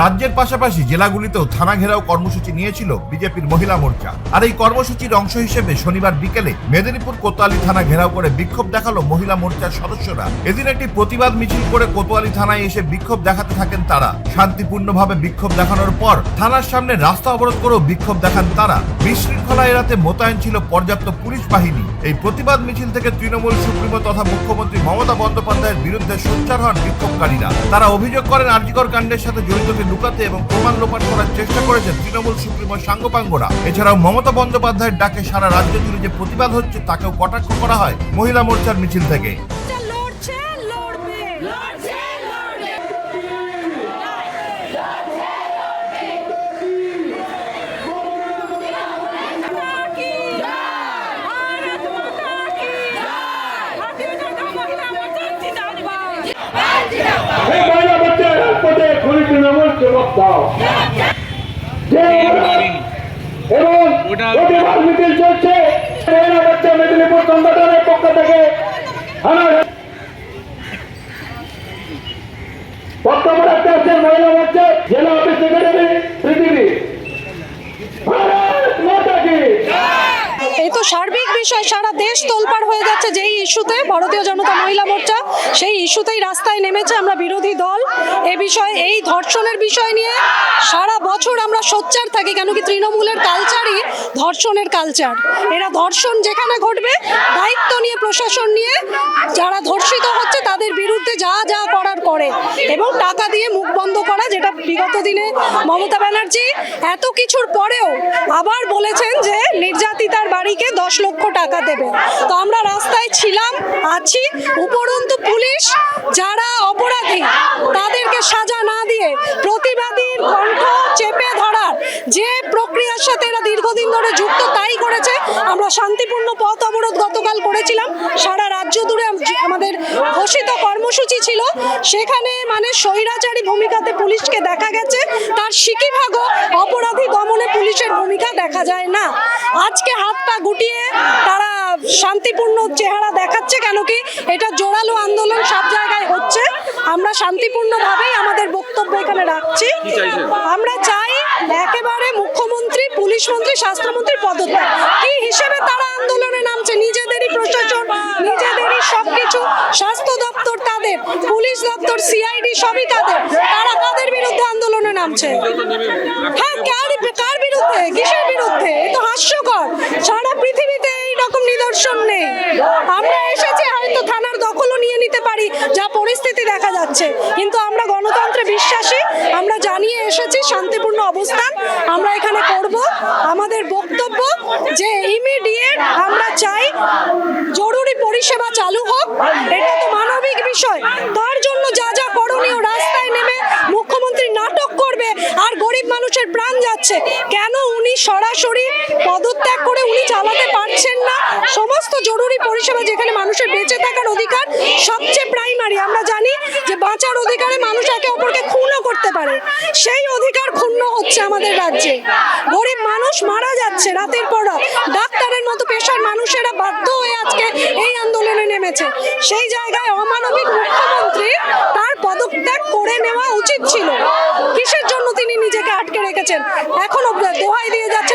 রাজ্যের পাশাপাশি জেলাগুলিতেও থানা ঘেরাও কর্মসূচি নিয়েছিল বিজেপির মহিলা মোর্চা। আর এই কর্মসূচির অংশ হিসেবে শনিবার বিকেলে মেদিনীপুর কোতোয়ালি থানা ঘেরাও করে বিক্ষোভ দেখাল মহিলা মোর্চার সদস্যরা। এদিন একটি প্রতিবাদ মিছিল করে কোতোয়ালি থানায় এসে বিক্ষোভ দেখাতে থাকেন তারা। শান্তিপূর্ণভাবে বিক্ষোভ দেখানোর পর থানার সামনে রাস্তা অবরোধ করেও বিক্ষোভ দেখান তারা। বিশৃঙ্খলা এড়াতে মোতায়েন ছিল পর্যাপ্ত পুলিশ বাহিনী। এই প্রতিবাদ মিছিল থেকে তৃণমূল, সুপ্রিমো তথা মুখ্যমন্ত্রী মমতা বন্দ্যোপাধ্যায়ের বিরুদ্ধে সোচ্চার হন বিক্ষোভকারীরা। তারা অভিযোগ করেন আর্জিকর কাণ্ডের সাথে জড়িতকে লুকাতে এবং প্রমাণ লোপাট করার চেষ্টা করেছেন তৃণমূল সুপ্রিমো সাঙ্গপাঙ্গরা এছাড়াও মমতা বন্দ্যোপাধ্যায়ের ডাকে সারা রাজ্য জুড়ে যে প্রতিবাদ হচ্ছে, তাকেও কটাক্ষ করা হয় মহিলা মোর্চার মিছিল থেকে। তৃণমূল যুবক দাও এবং প্রতিবাদ মিছিল চলছে মেদিনীপুর সংগঠনের পক্ষ থেকে বক্তব্য রাখতে আসছেন মহিলা মোর্চা জেলা অফিস সেক্রেটারি পৃথিবী ভারত মাতা কি এই তো সার্বিক বিষয় সারা দেশ তোলপাড় হয়ে যাচ্ছে যেই ইস্যুতে, ভারতীয় জনতা মহিলা মোর্চা। সেই ইস্যুতেই রাস্তায় নেমেছে আমরা বিরোধী দল। এ বিষয়ে, এই ধর্ষণের বিষয় নিয়ে সারা বছর আমরা সোচ্চার থাকি কেন কি তৃণমূলের কালচারই ধর্ষণের কালচার এরা ধর্ষণ যেখানে ঘটবে, দায়িত্ব নিয়ে, প্রশাসন নিয়ে যারা ধর্ষিত হচ্ছে, তাদের বিরুদ্ধে যা যা করার করে। এবং টাকা দিয়ে মুখ বন্ধ বিগত দিনে মমতা ব্যানার্জি এত কিছুর পরেও আবার বলেছেন যে নির্যাতিতার বাড়িকে দশ লক্ষ টাকা দেবে। তো আমরা রাস্তায় ছিলাম, আছি, উপরন্তু পুলিশ যারা অপরাধী, তাদেরকে সাজা না দিয়ে প্রতিবাদীর কণ্ঠ চেপে ধরার যে আমরা শান্তিপূর্ণ পথ অবরোধ গতকাল করেছিলাম। সারা রাজ্য জুড়ে আমাদের ঘোষিত কর্মসূচি ছিল সেখানে মানে স্বৈরাচারী ভূমিকাতে পুলিশকে দেখা গেছে। তার সিকিভাগও অপরাধী দমনে পুলিশের ভূমিকা দেখা যায় না। আজকে হাত পা গুটিয়ে তারা শান্তিপূর্ণ চেহারা দেখাচ্ছে কেন কি? এটা জোরালো আন্দোলন সব জায়গায় হচ্ছে। আমরা শান্তিপূর্ণভাবেই আমাদের বক্তব্য এখানে রাখছি। আমরা চাই একেবারে মুখ্যমন্ত্রী পুলিশ মন্ত্রী স্বাস্থ্যমন্ত্রীর পদত্যাগ। কি হিসেবে তারা আন্দোলনে নামছে নিজেদেরই প্রশাসন নিজেদেরই সবকিছু স্বাস্থ্য দপ্তর তাদের, পুলিশ দপ্তর সিআইডি সবই তাদের। তারা কাদের বিরুদ্ধে আন্দোলনে নামছে? হ্যাঁ কার কার বিরুদ্ধে? কিসের বিরুদ্ধে? এ তো হাস্যকর। সারা পৃথিবীতে এই রকম নিদর্শন নেই। আমরা এসেছি, হয়তো থানার দখলও নিয়ে নিতে পারি, যা পরিস্থিতি দেখা যাচ্ছে। কিন্তু আমরা গণতন্ত্রে বিশ্বাসী, আমরা জানিয়ে এসেছি শান্তিপূর্ণ অবস্থান। আমরা এখানে করব। আমাদের বক্তব্য যে আমরা চাই, জরুরি পরিষেবা চালু হোক, এটা তো মানবিক বিষয়। তার জন্য যা যা করণীয় রাস্তায় নেমে মুখ্যমন্ত্রী নাটক করবে আর গরিব মানুষের প্রাণ যাচ্ছে। কেন উনি সরাসরি পদত্যাগ করে উনি চালাতে পারছেন না? সমস্ত জরুরি পরিষেবা যেখানে মানুষের বেঁচে থাকার অধিকার, সবচেয়ে প্রাইমারি আমরা জানি যে বাঁচার অধিকারে মানুষ একে অপরকে খুনও করতে পারে। সেই অধিকার ক্ষুণ্ণ হচ্ছে আমাদের রাজ্যে। গরিব মানুষ মারা যাচ্ছে রাতের পর রাত। পেশার মানুষেরা বাধ্য হয়ে আজকে এই আন্দোলনে নেমেছে। সেই জায়গায় অমানবিক মুখ্যমন্ত্রী তার পদত্যাগ করে নেওয়া উচিত ছিল। কিসের জন্য তিনি নিজেকে আটকে রেখেছেন? এখনও দোহাই দিয়ে যাচ্ছে